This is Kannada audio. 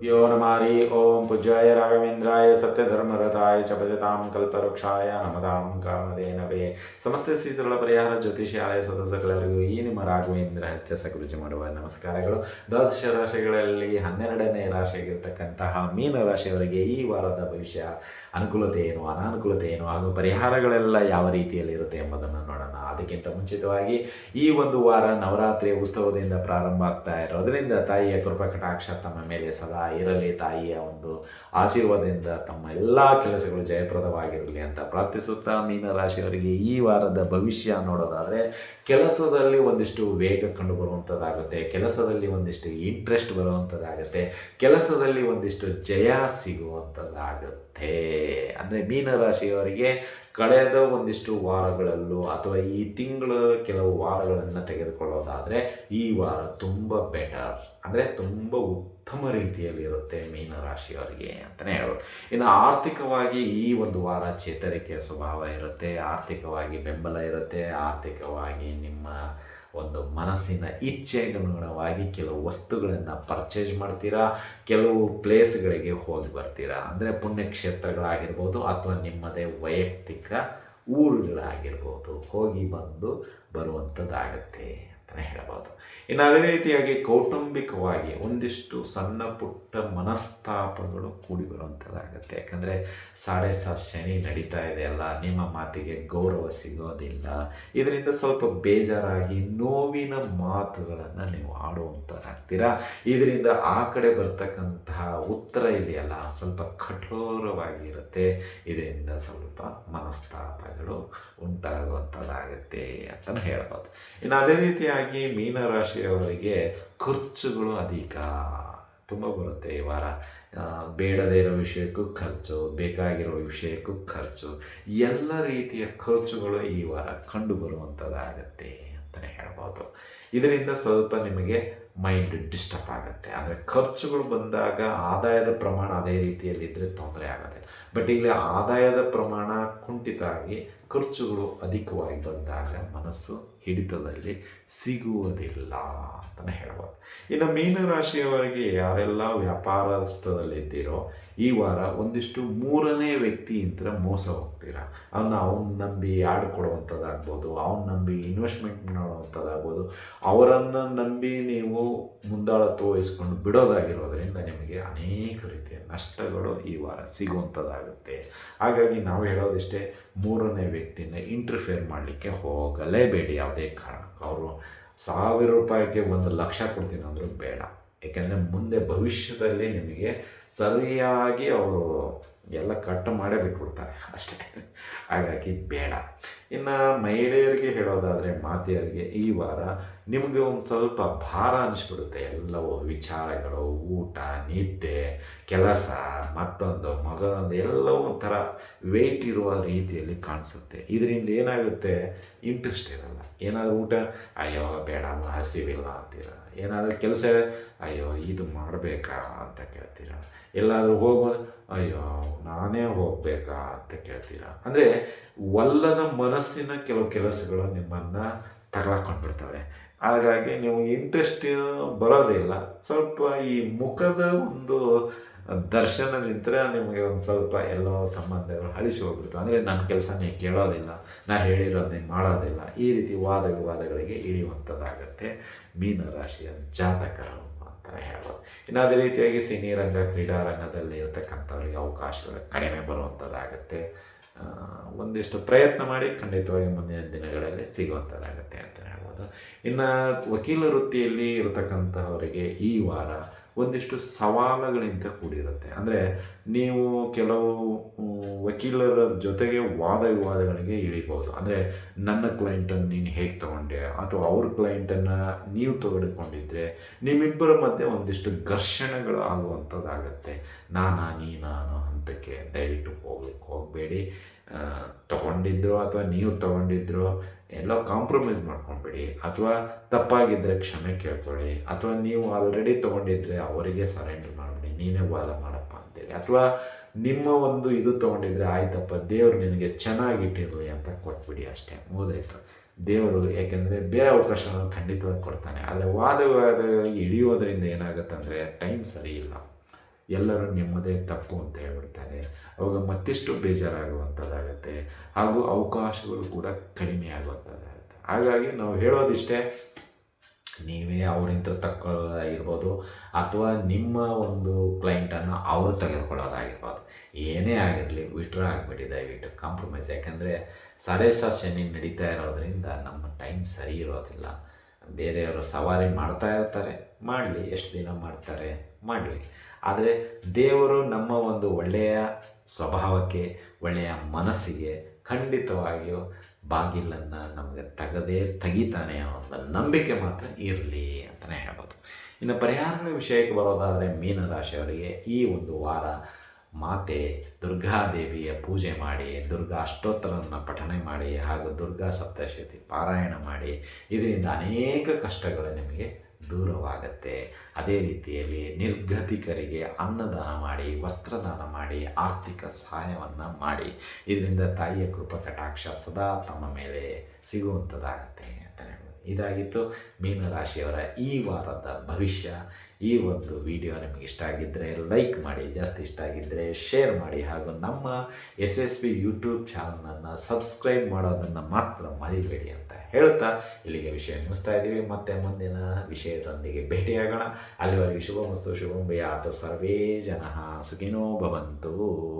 यो नमारि ॐ पूज्याय राघवेन्द्राय सत्यधर्मरताय च भजतां ಕಲ್ಪವೃಕ್ಷಾಯ ನಮದಾಂ ಕಾಮಧೇನವೇ ಸಮಸ್ತ ಸ್ಥಿತಿಗಳ ಪರಿಹಾರ ಜ್ಯೋತಿಷಾಲಯ ಸದಸ್ಯರೆಲ್ಲರಿಗೂ ಈ ನಿಮ್ಮ ರಾಘವೇಂದ್ರ ಹತ್ಯ ಸಕೃತಿ ಮಾಡುವ ನಮಸ್ಕಾರಗಳು ದ್ವಾದಶ ರಾಶಿಗಳಲ್ಲಿ ಹನ್ನೆರಡನೇ ರಾಶಿಯಾಗಿರ್ತಕ್ಕಂತಹ ಮೀನ ರಾಶಿಯವರಿಗೆ ಈ ವಾರದ ಭವಿಷ್ಯ ಅನುಕೂಲತೆ ಏನು ಅನಾನುಕೂಲತೆ ಏನು ಹಾಗೂ ಪರಿಹಾರಗಳೆಲ್ಲ ಯಾವ ರೀತಿಯಲ್ಲಿ ಇರುತ್ತೆ ಎಂಬುದನ್ನು ನೋಡೋಣ ಅದಕ್ಕಿಂತ ಮುಂಚಿತವಾಗಿ ಈ ಒಂದು ವಾರ ನವರಾತ್ರಿ ಉತ್ಸವದಿಂದ ಪ್ರಾರಂಭ ಆಗ್ತಾ ಇರೋದ್ರಿಂದ ತಾಯಿಯ ಕೃಪಾ ಕಟಾಕ್ಷ ತಮ್ಮ ಮೇಲೆ ಸದಾ ಇರಲಿ. ತಾಯಿಯ ಒಂದು ಆಶೀರ್ವಾದದಿಂದ ತಮ್ಮ ಎಲ್ಲ ಕೆಲಸಗಳು ಜಯಪ್ರದವಾಗಿರಲಿ ಅಂತ ಪ್ರಾರ್ಥಿಸುತ್ತಾ ಮೀನರಾಶಿಯವರಿಗೆ ಈ ವಾರದ ಭವಿಷ್ಯ ನೋಡೋದಾದರೆ ಕೆಲಸದಲ್ಲಿ ಒಂದಿಷ್ಟು ವೇಗ ಕಂಡು ಬರುವಂಥದ್ದಾಗುತ್ತೆ ಕೆಲಸದಲ್ಲಿ ಒಂದಿಷ್ಟು ಇಂಟ್ರೆಸ್ಟ್ ಬರುವಂಥದ್ದಾಗುತ್ತೆ. ಕೆಲಸದಲ್ಲಿ ಒಂದಿಷ್ಟು ಜಯ ಸಿಗುವಂಥದ್ದಾಗುತ್ತೆ. ಅಂದರೆ ಮೀನರಾಶಿಯವರಿಗೆ ಕಳೆದ ಒಂದಿಷ್ಟು ವಾರಗಳಲ್ಲೂ ಅಥವಾ ಈ ತಿಂಗಳ ಕೆಲವು ವಾರಗಳನ್ನು ತೆಗೆದುಕೊಳ್ಳೋದಾದರೆ ಈ ವಾರ ತುಂಬ ಬೆಟರ್ ಅಂದರೆ ತುಂಬ ಉತ್ತಮ ರೀತಿಯಲ್ಲಿ ಇರುತ್ತೆ ಮೀನರಾಶಿಯವರಿಗೆ ಅಂತಲೇ ಹೇಳ್ಬೋದು. ಇನ್ನು ಆರ್ಥಿಕವಾಗಿ ಈ ಒಂದು ವಾರ ಚೇತರಿಕೆಯ ಸ್ವಭಾವ ಇರುತ್ತೆ, ಆರ್ಥಿಕವಾಗಿ ಬೆಂಬಲ ಇರುತ್ತೆ, ಆರ್ಥಿಕವಾಗಿ ನಿಮ್ಮ ಒಂದು ಮನಸ್ಸಿನ ಇಚ್ಛೆಗನುಗುಣವಾಗಿ ಕೆಲವು ವಸ್ತುಗಳನ್ನು ಪರ್ಚೇಸ್ ಮಾಡ್ತೀರಾ? ಕೆಲವು ಪ್ಲೇಸ್ಗಳಿಗೆ ಹೋಗಿ ಬರ್ತೀರಾ? ಅಂದರೆ ಪುಣ್ಯಕ್ಷೇತ್ರಗಳಾಗಿರ್ಬೋದು ಅಥವಾ ನಿಮ್ಮದೇ ವೈಯಕ್ತಿಕ ಊರುಗಳಾಗಿರ್ಬೋದು. ಹೋಗಿ ಬಂದು ಬರುವಂಥದ್ದಾಗತ್ತೆ ಅಂತಲೇ ಹೇಳ್ಬೋದು. ಇನ್ನು ಅದೇ ರೀತಿಯಾಗಿ ಕೌಟುಂಬಿಕವಾಗಿ ಒಂದಿಷ್ಟು ಸಣ್ಣ ಪುಟ್ಟ ಮನಸ್ತಾಪಗಳು ಕೂಡಿ ಬರುವಂಥದ್ದಾಗುತ್ತೆ. ಯಾಕಂದರೆ ಸಾಡೆ ಸಾ ಶನಿ ನಡೀತಾ ಇದೆ ಅಲ್ಲ, ನಿಮ್ಮ ಮಾತಿಗೆ ಗೌರವ ಸಿಗೋದಿಲ್ಲ. ಇದರಿಂದ ಸ್ವಲ್ಪ ಬೇಜಾರಾಗಿ ನೋವಿನ ಮಾತುಗಳನ್ನು ನೀವು ಆಡುವಂಥದ್ದಾಗ್ತೀರಾ? ಇದರಿಂದ ಆ ಕಡೆ ಬರ್ತಕ್ಕಂತಹ ಉತ್ತರ ಇದೆಯಲ್ಲ, ಸ್ವಲ್ಪ ಕಠೋರವಾಗಿರುತ್ತೆ. ಇದರಿಂದ ಸ್ವಲ್ಪ ಮನಸ್ತಾಪಗಳು ಉಂಟಾಗುವಂಥದ್ದಾಗುತ್ತೆ ಅಂತಲೇ ಹೇಳ್ಬೋದು. ಇನ್ನು ಅದೇ ರೀತಿಯಾಗಿ ಮೀನರಾಶಿಯವರಿಗೆ ಖರ್ಚುಗಳು ಅಧಿಕ ತುಂಬ ಬರುತ್ತೆ ಈ ವಾರ. ಬೇಡದೇ ಇರೋ ವಿಷಯಕ್ಕೂ ಖರ್ಚು, ಬೇಕಾಗಿರೋ ವಿಷಯಕ್ಕೂ ಖರ್ಚು, ಎಲ್ಲ ರೀತಿಯ ಖರ್ಚುಗಳು ಈ ವಾರ ಕಂಡು ಬರುವಂಥದ್ದಾಗತ್ತೆ ಅಂತಲೇ ಹೇಳ್ಬೋದು. ಇದರಿಂದ ಸ್ವಲ್ಪ ನಿಮಗೆ ಮೈಂಡ್ ಡಿಸ್ಟರ್ಬ್ ಆಗುತ್ತೆ. ಅಂದರೆ ಖರ್ಚುಗಳು ಬಂದಾಗ ಆದಾಯದ ಪ್ರಮಾಣ ಅದೇ ರೀತಿಯಲ್ಲಿದ್ದರೆ ತೊಂದರೆ ಆಗೋದಿಲ್ಲ. ಬಟ್ ಇಲ್ಲಿ ಆದಾಯದ ಪ್ರಮಾಣ ಕುಂಠಿತ ಆಗಿ ಖರ್ಚುಗಳು ಅಧಿಕವಾಗಿ ಬಂದಾಗ ಮನಸ್ಸು ಹಿಡಿತದಲ್ಲಿ ಸಿಗುವುದಿಲ್ಲ ಅಂತಲೇ ಹೇಳ್ಬೋದು. ಇನ್ನು ಮೀನರಾಶಿಯವರಿಗೆ ಯಾರೆಲ್ಲ ವ್ಯಾಪಾರಸ್ಥದಲ್ಲಿದ್ದೀರೋ ಈ ವಾರ ಒಂದಿಷ್ಟು ಮೂರನೇ ವ್ಯಕ್ತಿಯಿಂದ ಮೋಸ ಹೋಗ್ತೀರಾ. ಅವನ್ನ ಅವ್ನು ನಂಬಿ ಆಡ್ ಕೊಡುವಂಥದ್ದಾಗ್ಬೋದು ಅವನ್ನ ನಂಬಿ ಇನ್ವೆಸ್ಟ್ಮೆಂಟ್ ಮಾಡುವಂಥದ್ದಾಗ್ಬೋದು ಅವರನ್ನು ನಂಬಿ ನೀವು ಮುಂದಾಳತ್ವ ವಹಿಸ್ಕೊಂಡು ಬಿಡೋದಾಗಿರೋದ್ರಿಂದ ನಿಮಗೆ ಅನೇಕ ರೀತಿಯ ನಷ್ಟಗಳು ಈ ವಾರ ಸಿಗುವಂಥದ್ದಾಗುತ್ತೆ. ಹಾಗಾಗಿ ನಾವು ಹೇಳೋದಿಷ್ಟೇ, ಮೂರನೇ ವ್ಯಕ್ತಿನ ಇಂಟರ್ಫೇರ್ ಮಾಡಲಿಕ್ಕೆ ಹೋಗಲೇಬೇಡಿ. ಯಾವುದೇ ಕಾರಣಕ್ಕೂ. ಅವರು ಸಾವಿರ ರೂಪಾಯಿಗೆ ಒಂದು ಲಕ್ಷ ಕೊಡ್ತೀನಿ ಅಂದರೂ ಬೇಡ. ಏಕೆಂದರೆ ಮುಂದೆ ಭವಿಷ್ಯದಲ್ಲಿ ನಿಮಗೆ ಸರಿಯಾಗಿ ಅವರು ಎಲ್ಲ ಕಟ್ ಮಾಡೇ ಬಿಟ್ಬಿಡ್ತಾರೆ. ಅಷ್ಟೇ. ಹಾಗಾಗಿ ಬೇಡ. ಇನ್ನು ಮಹಿಳೆಯರಿಗೆ ಹೇಳೋದಾದರೆ ಮಾತೆಯರಿಗೆ ಈ ವಾರ ನಿಮಗೆ ಒಂದು ಸ್ವಲ್ಪ ಭಾರ ಅನಿಸ್ಬಿಡುತ್ತೆ. ಎಲ್ಲವೂ ವಿಚಾರಗಳು, ಊಟ, ನಿದ್ದೆ ಕೆಲಸ, ಮತ್ತೊಂದು ಮಗದೊಂದು ಎಲ್ಲ ಒಂಥರ ವೆಯ್ಟ್ ಇರುವ ರೀತಿಯಲ್ಲಿ ಕಾಣಿಸುತ್ತೆ. ಇದರಿಂದ ಏನಾಗುತ್ತೆ? ಇಂಟ್ರೆಸ್ಟ್ ಇರಲ್ಲ. ಏನಾದರೂ ಊಟ, ಅಯ್ಯೋ, ಬೇಡ ಹಸಿವಿಲ್ಲ ಅಂತೀರ? ಏನಾದರೂ ಕೆಲಸ ಅಯ್ಯೋ, ಇದು ಮಾಡಬೇಕಾ ಅಂತ ಕೇಳ್ತೀರ? ಎಲ್ಲಾದರೂ ಹೋಗೋದು ಅಯ್ಯೋ, ನಾನೇ ಹೋಗಬೇಕಾ ಅಂತ ಕೇಳ್ತೀರ? ಅಂದರೆ ಒಲ್ಲದ ಮನಸ್ಸಿನ ಕೆಲವು ಕೆಲಸಗಳು ನಿಮ್ಮನ್ನು ತಗೊಳಕೊಂಡ್ಬಿಡ್ತವೆ ಹಾಗಾಗಿ ನೀವು ಇಂಟ್ರೆಸ್ಟ್ ಇಲ್ಲ. ಸ್ವಲ್ಪ ಈ ಮುಖದ ಒಂದು ದರ್ಶನದಿಂತ ನಿಮಗೆ ಒಂದು ಸ್ವಲ್ಪ ಎಲ್ಲೋ ಸಂಬಂಧಗಳು ಅಳಿಸಿ ಹೋಗ್ಬಿಡ್ತು ಅಂದರೆ ನನ್ನ ಕೆಲಸ ನೀವು ಕೇಳೋದಿಲ್ಲ, ನಾ ಹೇಳಿರೋದು ನೀವು ಮಾಡೋದಿಲ್ಲ. ಈ ರೀತಿ ವಾದ ವಿವಾದಗಳಿಗೆ ಇಳಿಯುವಂಥದ್ದಾಗತ್ತೆ ಮೀನರಾಶಿಯ ಜಾತಕರು ಅಂತಲೇ ಹೇಳ್ಬೋದು. ಇನ್ನು ಅದೇ ರೀತಿಯಾಗಿ ಸಿನಿ ರಂಗ, ಕ್ರೀಡಾ ರಂಗದಲ್ಲಿ ಇರತಕ್ಕಂಥವ್ರಿಗೆ ಅವಕಾಶಗಳು ಕಡಿಮೆ ಬರುವಂಥದ್ದಾಗತ್ತೆ. ಒಂದಿಷ್ಟು ಪ್ರಯತ್ನ ಮಾಡಿ ಖಂಡಿತವಾಗಿ ಮುಂದಿನ ದಿನಗಳಲ್ಲಿ ಸಿಗುವಂಥದ್ದಾಗತ್ತೆ ಅಂತ ಹೇಳ್ಬೋದು. ಇನ್ನು ವಕೀಲ ವೃತ್ತಿಯಲ್ಲಿ ಇರತಕ್ಕಂಥವರಿಗೆ ಈ ವಾರ ಒಂದಿಷ್ಟು ಸವಾಲುಗಳಿಂದ ಕೂಡಿರುತ್ತೆ. ಅಂದರೆ ನೀವು ಕೆಲವು ವಕೀಲರ ಜೊತೆಗೆ ವಾದ ವಿವಾದಗಳಿಗೆ ಇಳಿಬೋದು. ಅಂದರೆ ನನ್ನ ಕ್ಲೈಂಟನ್ನು ನೀನು ಹೇಗೆ ತೊಗೊಂಡೆ? ಅಥವಾ ಅವ್ರ ಕ್ಲೈಂಟನ್ನು ನೀವು ತೆಗೆದುಕೊಂಡಿದ್ರೆ ನಿಮ್ಮಿಬ್ಬರ ಮಧ್ಯೆ ಒಂದಿಷ್ಟು ಘರ್ಷಣೆಗಳು ಆಗುವಂಥದ್ದಾಗತ್ತೆ. ನಾನಾ ನೀ ನಾನು ಹಂತಕ್ಕೆ ದಯವಿಟ್ಟು ಹೋಗ್ಲಿಕ್ಕೆ ಹೋಗಬೇಡಿ. ತಗೊಂಡಿದ್ರು ಅಥವಾ ನೀವು ತಗೊಂಡಿದ್ರು ಎಲ್ಲ ಕಾಂಪ್ರಮೈಸ್ ಮಾಡ್ಕೊಂಬಿಡಿ ಅಥವಾ ತಪ್ಪಾಗಿದ್ದರೆ ಕ್ಷಮೆ ಕೇಳ್ಕೊಳ್ಳಿ. ಅಥವಾ ನೀವು ಆಲ್ರೆಡಿ ತೊಗೊಂಡಿದ್ರೆ ಅವರಿಗೆ ಸರೆಂಡರ್ ಮಾಡಿಬಿಡಿ, ನೀನೇ ವಾದ ಮಾಡಪ್ಪ ಅಂತೇಳಿ. ಅಥವಾ ನಿಮ್ಮ ಒಂದು ಇದು ತೊಗೊಂಡಿದ್ರೆ ಆಯ್ತಪ್ಪ, ದೇವರು ನಿನಗೆ ಚೆನ್ನಾಗಿಟ್ಟಿರಲಿ ಅಂತ ಕೊಟ್ಬಿಡಿ ಅಷ್ಟೇ, ಮುಗಿದಾಯ್ತು. ದೇವರು ಯಾಕೆಂದರೆ ಬೇರೆ ಅವಕಾಶಗಳನ್ನು ಖಂಡಿತವಾಗಿ ಕೊಡ್ತಾನೆ. ಆದರೆ ವಾದ ವಿವಾದಗಳಿಗೆ ಇಳಿಯೋದ್ರಿಂದ ಏನಾಗುತ್ತೆ ಅಂದರೆ ಟೈಮ್ ಸರಿ ಇಲ್ಲ. ಎಲ್ಲರೂ ನಿಮ್ಮದೇ ತಪ್ಪು ಅಂತ ಹೇಳ್ಬಿಡ್ತಾರೆ. ಅವಾಗ ಮತ್ತಿಷ್ಟು ಬೇಜಾರಾಗುವಂಥದ್ದಾಗುತ್ತೆ. ಹಾಗೂ ಅವಕಾಶಗಳು ಕೂಡ ಕಡಿಮೆ ಆಗುವಂಥದ್ದಾಗುತ್ತೆ. ಹಾಗಾಗಿ ನಾವು ಹೇಳೋದಿಷ್ಟೇ ನೀವೇ ಅವರಿಂದ ತಕ್ಕೊಳ್ಳೋದಾಗಿರ್ಬೋದು ಅಥವಾ ನಿಮ್ಮ ಒಂದು ಕ್ಲೈಂಟನ್ನು ಅವರು ತೆಗೆದುಕೊಳ್ಳೋದಾಗಿರ್ಬೋದು. ಏನೇ ಆಗಿರಲಿ ವಿಡ್ರಾ ಆಗಬೇಡಿ, ದಯವಿಟ್ಟು ಕಾಂಪ್ರಮೈಸ್ ಯಾಕಂದರೆ ಸರೇಸ ಶನಿ ನಡೀತಾ ಇರೋದರಿಂದ ನಮ್ಮ ಟೈಮ್ ಸರಿ ಇರೋದಿಲ್ಲ. ಬೇರೆಯವರು ಸವಾರಿ ಮಾಡ್ತಾ ಇರ್ತಾರೆ, ಮಾಡಲಿ. ಎಷ್ಟು ದಿನ ಮಾಡ್ತಾರೆ, ಮಾಡಲಿ. ಆದರೆ ದೇವರು ನಮ್ಮ ಒಂದು ಒಳ್ಳೆಯ ಸ್ವಭಾವಕ್ಕೆ, ಒಳ್ಳೆಯ ಮನಸ್ಸಿಗೆ ಖಂಡಿತವಾಗಿಯೂ ಬಾಗಿಲನ್ನು ನಮಗೆ ತೆಗದೇ ತೆಗಿತಾನೆ ಅನ್ನೋ ನಂಬಿಕೆ ಮಾತ್ರ ಇರಲಿ ಅಂತಲೇ ಹೇಳ್ಬೋದು. ಇನ್ನು ಪರಿಹಾರಗಳ ವಿಷಯಕ್ಕೆ ಬರೋದಾದರೆ ಮೀನರಾಶಿಯವರಿಗೆ ಈ ಒಂದು ವಾರ ಮಾತೆ ದುರ್ಗಾದೇವಿಯ ಪೂಜೆ ಮಾಡಿ, ದುರ್ಗಾ ಅಷ್ಟೋತ್ತರವನ್ನು ಪಠನೆ ಮಾಡಿ ಹಾಗೂ ದುರ್ಗಾ ಸಪ್ತಶತಿ ಪಾರಾಯಣ ಮಾಡಿ, ಇದರಿಂದ ಅನೇಕ ಕಷ್ಟಗಳು ನಿಮಗೆ ದೂರವಾಗುತ್ತೆ. ಅದೇ ರೀತಿಯಲ್ಲಿ ನಿರ್ಗತಿಕರಿಗೆ ಅನ್ನದಾನ ಮಾಡಿ, ವಸ್ತ್ರದಾನ ಮಾಡಿ, ಆರ್ಥಿಕ ಸಹಾಯವನ್ನು ಮಾಡಿ. ಇದರಿಂದ ತಾಯಿಯ ಕೃಪ ಕಟಾಕ್ಷ ಸದಾ ತಮ್ಮ ಮೇಲೆ ಸಿಗುವಂಥದ್ದಾಗತ್ತೆ ಅಂತ ಹೇಳ್ಬೋದು. ಇದಾಗಿತ್ತು ಮೀನರಾಶಿಯವರ ಈ ವಾರದ ಭವಿಷ್ಯ. ಈ ಒಂದು ವಿಡಿಯೋ ನಿಮಗೆ ಇಷ್ಟ ಆಗಿದ್ದರೆ ಲೈಕ್ ಮಾಡಿ, ಜಾಸ್ತಿ ಇಷ್ಟ ಆಗಿದ್ದರೆ ಶೇರ್ ಮಾಡಿ ಹಾಗೂ ನಮ್ಮ ಎಸ್ ಎಸ್ ಬಿ ಯೂಟ್ಯೂಬ್ ಚಾನಲನ್ನು ಸಬ್ಸ್ಕ್ರೈಬ್ ಮಾಡೋದನ್ನು ಮಾತ್ರ ಮರಿಬೇಡಿ ಅಂತ ಹೇಳ್ತಾ ಇಲ್ಲಿಗೆ ವಿಷಯ ಮುಗಿಸ್ತಾ ಇದ್ದೀವಿ. ಮತ್ತೆ ಮುಂದಿನ ವಿಷಯದೊಂದಿಗೆ ಭೇಟಿಯಾಗೋಣ. ಅಲ್ಲಿವರೆಗೆ ಶುಭ ಮಸ್ತು ಶುಭಂ ಭಯಾತ್ ಸರ್ವೇ ಜನ. ಸುಖಿನೋ ಭವಂತು.